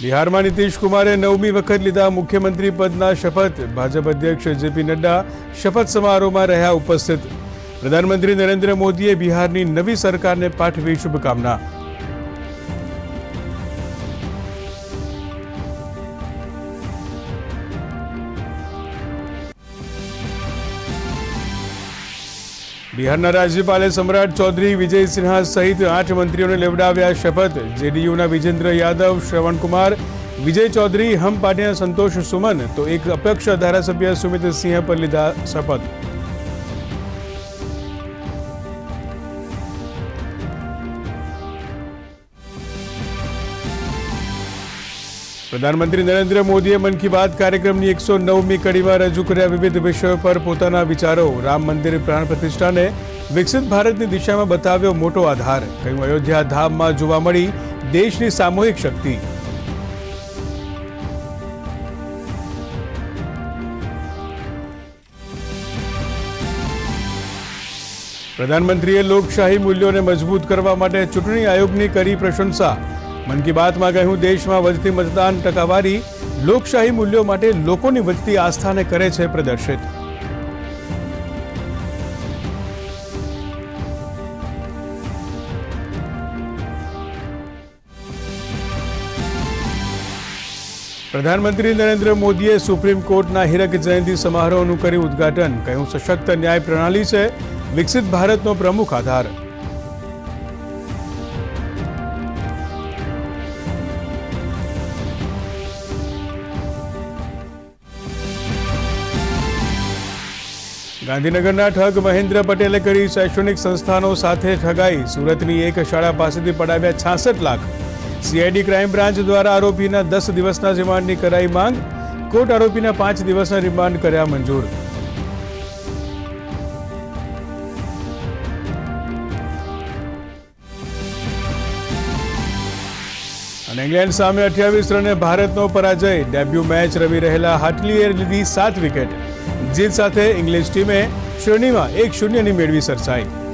બિહારમાં નીતિશ કુમારે નવમી વખત લીધા મુખ્યમંત્રી પદના શપથ. ભાજપ અધ્યક્ષ જેપી નડ્ડા શપથ સમારોહમાં રહ્યા ઉપસ્થિત. પ્રધાનમંત્રી નરેન્દ્ર મોદીએ બિહારની નવી સરકારને પાઠવી શુભકામના. બિહારના રાજ્યપાલે સમ્રાટ ચૌધરી વિજય સિન્હા સહિત આઠ મંત્રીઓને લેવડાવ્યા શપથ. જેડીયુના વિજેન્દ્ર યાદવ, શ્રવણકુમાર, વિજય ચૌધરી, હમ પાર્ટીના સંતોષ સુમન તો એક અપક્ષ ધારાસભ્ય સુમિત સિંહ પર લીધા શપથ. પ્રધાનમંત્રી નરેન્દ્ર મોદીએ મન કી બાત કાર્યક્રમની એકસો નવમી કડીમાં રજૂ કર્યા વિવિધ વિષયો પર પોતાના વિચારો રામ મંદિર પ્રાણ પ્રતિષ્ઠાને વિકસિત ભારતની દિશામાં બતાવ્યો મોટો આધાર. કહ્યું, અયોધ્યા ધામમાં જોવા મળી દેશની સામૂહિક શક્તિ. પ્રધાનમંત્રીએ લોકશાહી મૂલ્યોને મજબૂત કરવા માટે ચૂંટણી આયોગની કરી પ્રશંસા. મન કી બાતમાં કહ્યું, દેશમાં વધતી મતદાન ટકાવારી લોકશાહી મૂલ્યો માટે લોકોની વધતી આસ્થાને કરે છે પ્રદર્શિત. પ્રધાનમંત્રી નરેન્દ્ર મોદીએ સુપ્રીમ કોર્ટના હીરક જયંતિ સમારોહનું કર્યું ઉદ્ઘાટન. કહ્યું, સશક્ત ન્યાય પ્રણાલી છે, વિકસિત ભારતનો પ્રમુખ આધાર. ગાંધીનગરના ઠગ મહેન્દ્ર પટેલે કરી શૈક્ષણિક સંસ્થાનો સાથે ઠગાઈ. સુરતની એક શાળા પાસેથી પડાવ્યા છાસઠ લાખ. સીઆઈડી ક્રાઇમ બ્રાન્ચ દ્વારા આરોપીના દસ દિવસના રિમાન્ડની કરાઈ માંગ. કોર્ટ આરોપીના પાંચ દિવસના રિમાન્ડ કર્યા મંજૂર. અને ઇંગ્લેન્ડ સામે અઠ્યાવીસ રને ભારતનો પરાજય. ડેબ્યુ મેચ રમી રહેલા હાટલીએ લીધી સાત વિકેટ. જીત સાથે ઇંગ્લિશ ટીમે શ્રેણીમાં એક શૂન્યની મેળવી સરસાઈ